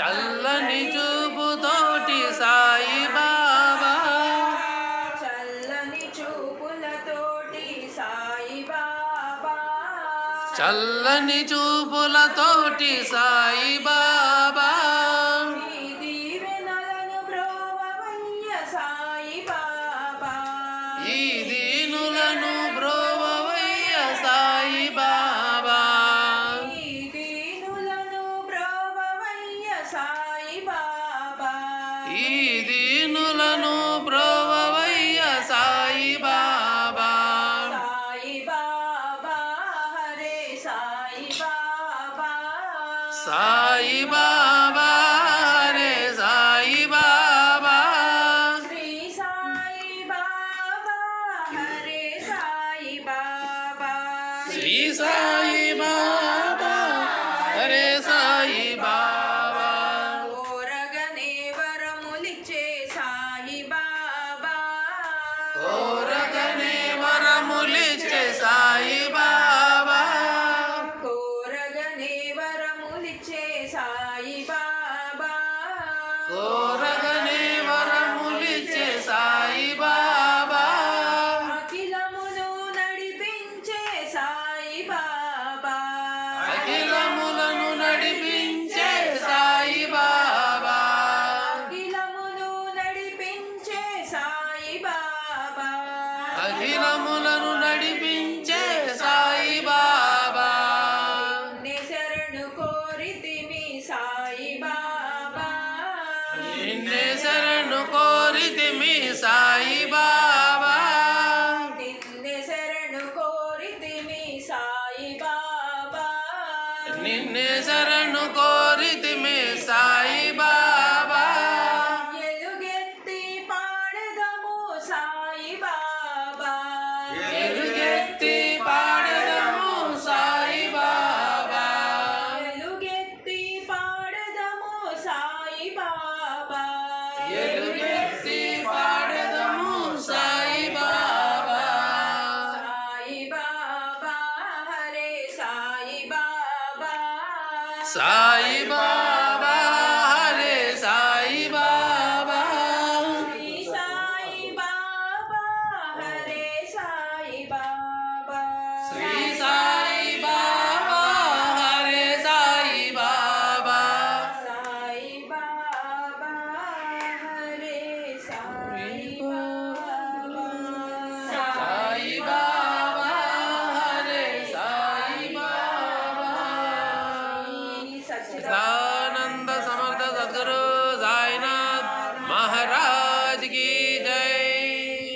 చల్లని చూపుతోటి సాయి బాబా. చల్లని చూపులతోటి సాయి బాబా. చల్లని చూపులతోటి బాబా. సాయి బాబా. ఈ దీనులను బ్రోవయ్య సాయి బాబా. ఈ దీనులను బ్రోవయ్య సాయి బాబా సాయి బాబా హరే సాయి బాబా సాయి బాబా రే సాయి బాబా శ్రీ సాయి బాబా హరే సాయి బాబా శ్రీ సాయి బాబా నిన్నే శరణు కోరితిమి సాయి బాబా. ఎలుగెత్తి పాడదము సాయి బాబా. ఎలుగెత్తి పాడదము సాయి బాబా. ఎలుగెత్తి పాడదము సాయి బాబా. ఎలుగెత్తి బాబా Krishna.